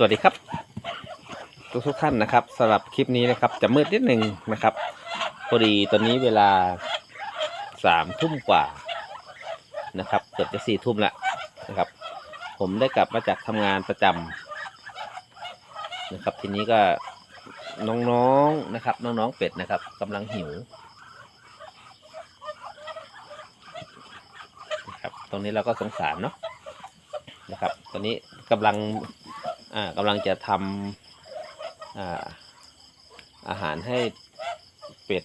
สวัสดีครับ ทุกทุกท่านนะครับสำหรับคลิปนี้นะครับจะมืดนิดหนึ่งนะครับพอดีตอนนี้เวลาสามทุ่มกว่านะครับเกือบจะสี่ทุ่มละนะครับ ผมได้กลับมาจากทำงานประจำนะครับ ทีนี้ก็น้องๆนะครับ น้องๆเป็ดนะครับกำลังหิวนะครับตรงนี้เราก็สงสารเนาะนะครับ ตอนนี้กำลัง กำลังจะทำอาอาหารให้เป็ด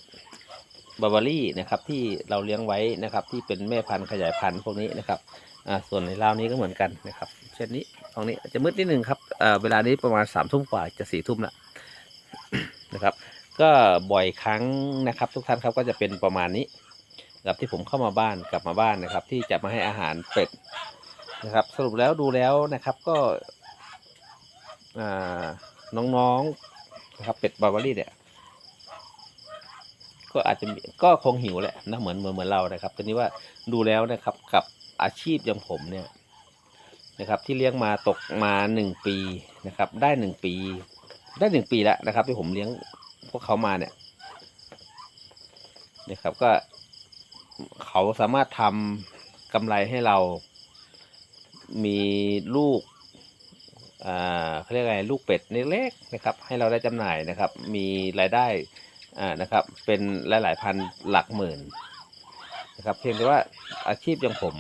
บาบารี่นะครับที่เราเลี้ยงไว้นะครับที่เป็นแม่พันธุ์ขยายพันธุ์พวกนี้นะครับส่วนในราวนี้ก็เหมือนกันนะครับ เช่นนี้ตรงนี้จะมืดนิดนึงครับเวลานี้ประมาณสามทุ่มกว่าจะสี่ทุ่มละนะครับก็บ่อยครั้งนะครับ ทุกท่านครับก็จะเป็นประมาณนี้นะครับที่ผมเข้ามาบ้านกลับมาบ้านนะครับ ที่จะมาให้อาหารเป็ดนะครับ สรุปแล้วดูแล้วนะครับก็ น้องๆนะครับเป็ดบาร์บารี่เนี่ยก็อาจจะก็คงหิวแหละนะเหมือนเหมือนเหมือนเรานะครับตอนนี้ว่าดูแล้วนะครับกับอาชีพอย่างผมเนี่ยนะครับ ที่เลี้ยงมาตกมาหนึ่งปีนะครับ ได้หนึ่งปี ได้หนึ่งปีแล้วนะครับ ที่ผมเลี้ยงพวกเขามาเนี่ยนะครับก็เขาสามารถทำกำไรให้เรามีลูก เขาเรียกไงลูกเป็ดเล็กๆนะครับ ให้เราได้จำหน่ายนะครับ มีรายได้นะครับ เป็นหลายๆพันหลักหมื่นนะครับ เพียงแต่ว่าอาชีพอย่างผม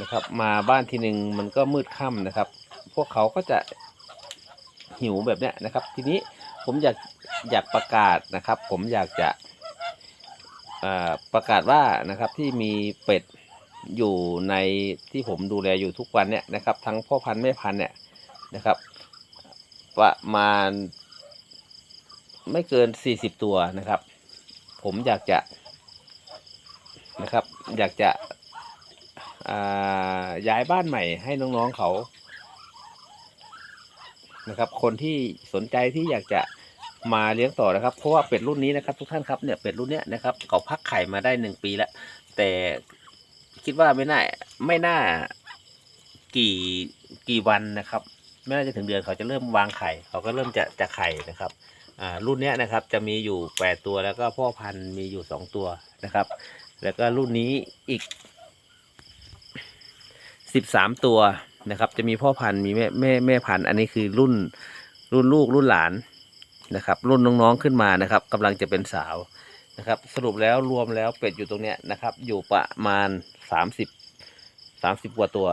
นะครับ มาบ้านทีหนึ่งมันก็มืดค่ำนะครับ พวกเขาก็จะหิวแบบเนี้ยนะครับ ทีนี้ผมอยากอยากประกาศนะครับ ผมอยากจะประกาศว่านะครับที่มีเป็ด อยู่ในที่ผมดูแลอยู่ทุกวันเนี่ยนะครับ ทั้งพ่อพันธุ์แม่พันธุ์เนี่ยนะครับ ประมาณไม่เกินสี่สิบตัวนะครับ ผมอยากจะนะครับ อยากจะอ่าย้ายบ้านใหม่ให้น้องๆเขานะครับ คนที่สนใจที่อยากจะมาเลี้ยงต่อนะครับ เพราะว่าเป็ดรุ่นนี้นะครับ ทุกท่านครับเนี่ยเป็ดรุ่นเนี้ยนะครับเขาพักไข่มาได้หนึ่งปีแล้วแต่ คิดว่าไม่น่าไม่น่ากี่กี่วันนะครับ ไม่น่าจะถึงเดือนเขาจะเริ่มวางไข่ เขาก็เริ่มจะจะไข่นะครับอ่ารุ่นเนี้ยนะครับจะมีอยู่แปดตัวแล้วก็พ่อพันธุ์มีอยู่สองตัวนะครับ แล้วก็รุ่นนี้อีกสิบสามตัวนะครับ จะมีพ่อพันธุ์มีแม่แม่แม่พันธุ์อันนี้คือรุ่นรุ่นลูกรุ่นหลานนะครับ รุ่นน้องๆขึ้นมานะครับกำลังจะเป็นสาว นะครับ สรุปแล้วรวมแล้วเป็ดอยู่ตรงเนี้ยนะครับ อยู่ประมาณสามสิบสามสิบกว่าตัว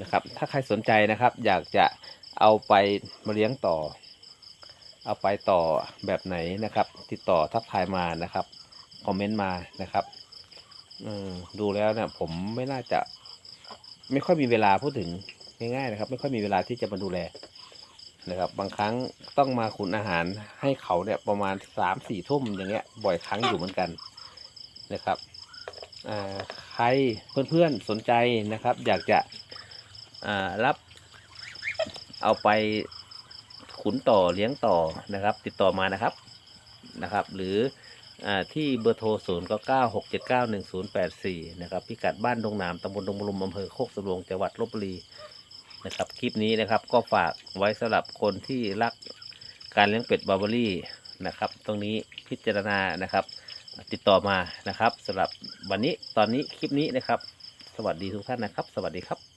นะครับ ถ้าใครสนใจนะครับ อยากจะเอาไปมาเลี้ยงต่อ เอาไปต่อแบบไหนนะครับ ติดต่อทักทายมานะครับ คอมเมนต์มานะครับดูแล้วเนี่ยผมไม่น่าจะ ไม่ค่อยมีเวลาพูดถึงง่ายๆนะครับ ไม่ค่อยมีเวลาที่จะมาดูแล นะครับ บางครั้งต้องมาขุนอาหารให้เขาเนี่ยประมาณสามสี่ทุ่มอย่างเงี้ย บ่อยครั้งอยู่เหมือนกันนะครับใครเพื่อนๆสนใจนะครับ อยากจะรับเอาไปขุนต่อเลี้ยงต่อนะครับ ติดต่อมานะครับนะครับ หรืออที่เบอร์โทรศูนย์ก็เก้าหกเจ็ดเก้าหนึ่งศูนย์แปดสี่นะครับ พิกัดบ้านดงนามตำบลดงบรมอำเภอโคกสำโรงจังหวัดลบบุรี นะครับคลิปนี้นะครับก็ฝากไว้สำหรับคนที่รักการเลี้ยงเป็ดบาร์เบอรี่นะครับ ตรงนี้พิจารณานะครับ ติดต่อมานะครับสำหรับวันนี้ตอนนี้คลิปนี้นะครับ สวัสดีทุกท่านนะครับ สวัสดีครับ